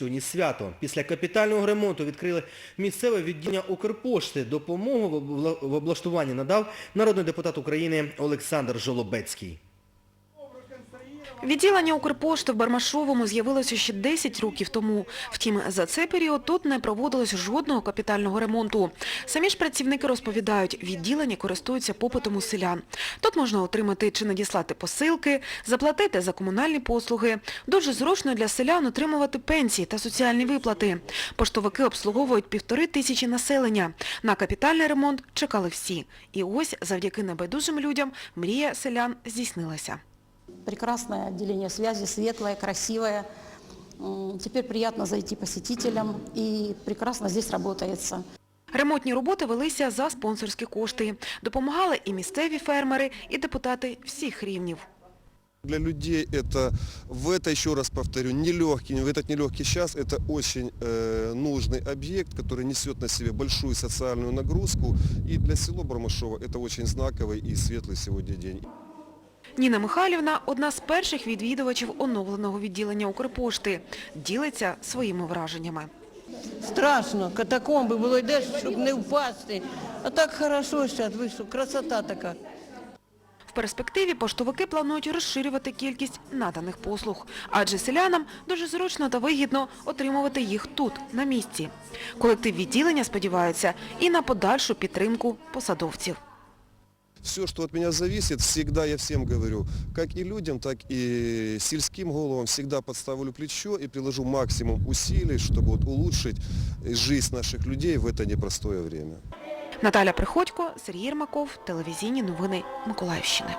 Сьогодні свято. Після капітального ремонту відкрили місцеве відділення Укрпошти. Допомогу в облаштуванні надав народний депутат України Олександр Жолобецький. Відділення Укрпошти в Бармашовому з'явилося ще 10 років тому. Втім, за цей період тут не проводилось жодного капітального ремонту. Самі ж працівники розповідають, відділення користуються попитом у селян. Тут можна отримати чи надіслати посилки, заплатити за комунальні послуги. Дуже зручно для селян отримувати пенсії та соціальні виплати. Поштовики обслуговують півтори тисячі населення. На капітальний ремонт чекали всі. І ось, завдяки небайдужим людям, мрія селян здійснилася Прекрасное отделение связи, светлое, красивое. М, Теперь приятно зайти посетителям и прекрасно здесь работается. Ремонтні роботи велися за спонсорські кошти. Допомагали і місцеві фермери, і депутати всіх рівнів. Для людей это, в это, еще раз повторю, нелегкий, в этот нелегкий час это очень э, нужный объект, который несет на себе большую социальную нагрузку. И для села Бармашова это очень знаковый и светлый сегодня день. Ніна Михайлівна – одна з перших відвідувачів оновленого відділення Укрпошти. Ділиться своїми враженнями. Страшно, катакомби було йдеш, щоб не впасти. А так хорошо зараз вийшло, красота така. В перспективі поштовики планують розширювати кількість наданих послуг, адже селянам дуже зручно та вигідно отримувати їх тут, на місці. Колектив відділення сподівається і на подальшу підтримку посадовців. Все, что от меня зависит, всегда я всем говорю, как и людям, так и сельским головам, всегда подставлю плечо и приложу максимум усилий, чтобы вот улучшить жизнь наших людей в это непростое время. Наталя Приходько, Сергій Єрмаков, телевізійні новини Миколаївщини.